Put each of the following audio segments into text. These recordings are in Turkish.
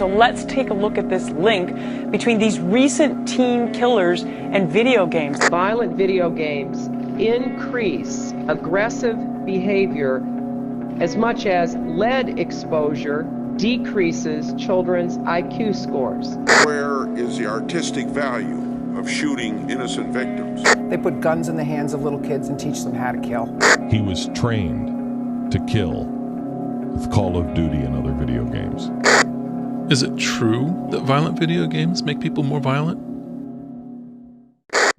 So let's take a look at this link between these recent teen killers and video games. Violent video games increase aggressive behavior as much as lead exposure decreases children's IQ scores. Where is the artistic value of shooting innocent victims? They put guns in the hands of little kids and teach them how to kill. He was trained to kill with Call of Duty and other video games. Is it true that violent video games make people more violent?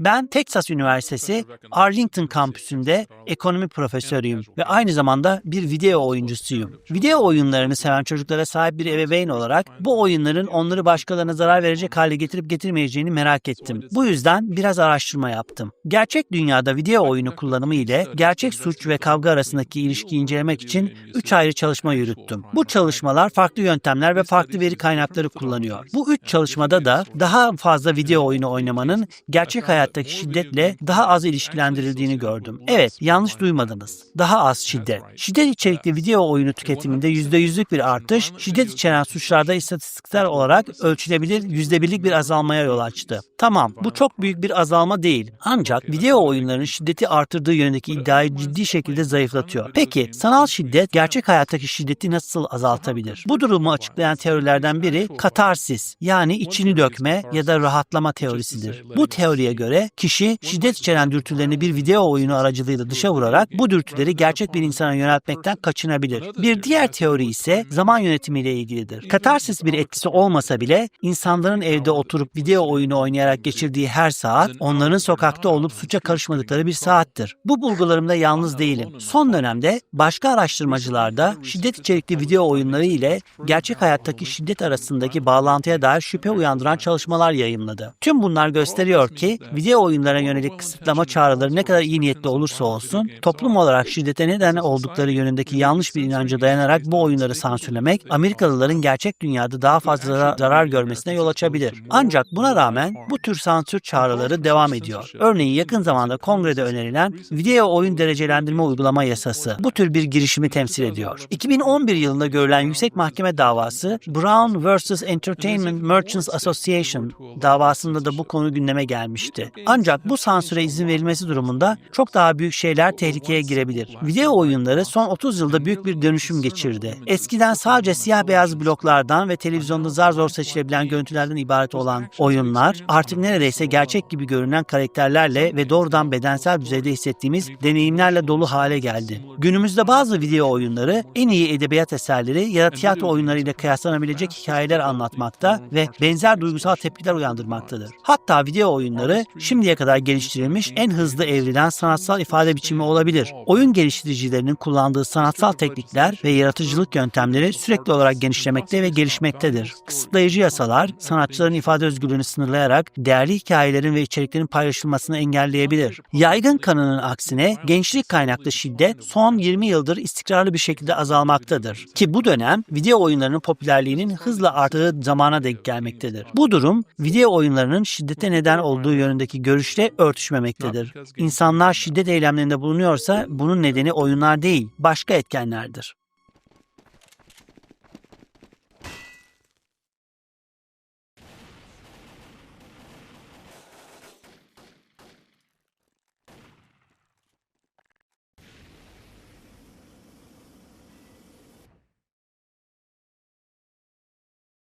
Ben Texas Üniversitesi Arlington kampüsünde ekonomi profesörüyüm ve aynı zamanda bir video oyuncusuyum. Video oyunlarını seven çocuklara sahip bir ebeveyn olarak bu oyunların onları başkalarına zarar verecek hale getirip getirmeyeceğini merak ettim. Bu yüzden biraz araştırma yaptım. Gerçek dünyada video oyunu kullanımı ile gerçek suç ve kavga arasındaki ilişkiyi incelemek için 3 ayrı çalışma yürüttüm. Bu çalışmalar farklı yöntemler ve farklı veri kaynakları kullanıyor. Bu üç çalışmada da daha fazla video oyunu oynamanın gerçek hayattaki şiddetle daha az ilişkilendirildiğini gördüm. Evet, yanlış duymadınız. Daha az şiddet. Şiddet içerikli video oyunu tüketiminde %100'lük bir artış, şiddet içeren suçlarda istatistiksel olarak ölçülebilir %1'lik bir azalmaya yol açtı. Tamam, bu çok büyük bir azalma değil. Ancak video oyunlarının şiddeti artırdığı yönündeki iddiayı ciddi şekilde zayıflatıyor. Peki, sanal şiddet gerçek hayattaki şiddeti nasıl azaltabilir? Bu durumu açıklayan teorilerden biri katarsis yani içini dökme ya da rahatlama teorisidir. Bu teoriye göre kişi şiddet içeren dürtülerini bir video oyunu aracılığıyla dışa vurarak bu dürtüleri gerçek bir insana yöneltmekten kaçınabilir. Bir diğer teori ise zaman yönetimiyle ilgilidir. Katarsis bir etkisi olmasa bile insanların evde oturup video oyunu oynayarak geçirdiği her saat onların sokakta olup suça karışmadıkları bir saattir. Bu bulgularımda yalnız değilim. Son dönemde başka araştırmacılar da şiddet içerikli video oyunları ile gerçek hayattaki şiddet arasındaki bağlantıya dair şüphe uyandıran çalışmalar yayımladı. Tüm bunlar gösteriyor ki video oyunlara yönelik kısıtlama çağrıları ne kadar iyi niyetli olursa olsun toplum olarak şiddete neden oldukları yönündeki yanlış bir inanca dayanarak bu oyunları sansürlemek Amerikalıların gerçek dünyada daha fazla zarar görmesine yol açabilir. Ancak buna rağmen bu tür sansür çağrıları devam ediyor. Örneğin yakın zamanda kongrede önerilen video oyun derecelendirme uygulama yasası bu tür bir girişimi temsil ediyor. 2011 yılında görülen yüksek mahkeme davası Brown vs. Entertainment Merchants Association davasında da bu konu gündeme gelmişti. Ancak bu sansüre izin verilmesi durumunda çok daha büyük şeyler tehlikeye girebilir. Video oyunları son 30 yılda büyük bir dönüşüm geçirdi. Eskiden sadece siyah beyaz bloklardan ve televizyonda zar zor seçilebilen görüntülerden ibaret olan oyunlar artık neredeyse gerçek gibi görünen karakterlerle ve doğrudan bedensel düzeyde hissettiğimiz deneyimlerle dolu hale geldi. Günümüzde bazı video oyunları en iyi edebiyat eserleri ya da tiyatro oyunlarıyla kıyaslanabilecek hikayeler anlatmakta ve benzer duygusal tepkiler uyandırmaktadır. Hatta video oyunları şimdiye kadar geliştirilmiş en hızlı evrilen sanatsal ifade biçimi olabilir. Oyun geliştiricilerinin kullandığı sanatsal teknikler ve yaratıcılık yöntemleri sürekli olarak genişlemekte ve gelişmektedir. Kısıtlayıcı yasalar sanatçıların ifade özgürlüğünü sınırlayarak değerli hikayelerin ve içeriklerin paylaşılmasını engelleyebilir. Yaygın kanının aksine gençlik kaynaklı şiddet son 20 yıldır istikrarlı bir şekilde azalmaktadır. Ki bu dönem video oyunlarının popülerliğinin hızla arttığı zamana denk gelmektedir. Bu durum video oyunlarının şiddete neden olduğu yönündeki görüşle örtüşmemektedir. İnsanlar şiddet eylemlerinde bulunuyorsa bunun nedeni oyunlar değil, başka etkenlerdir.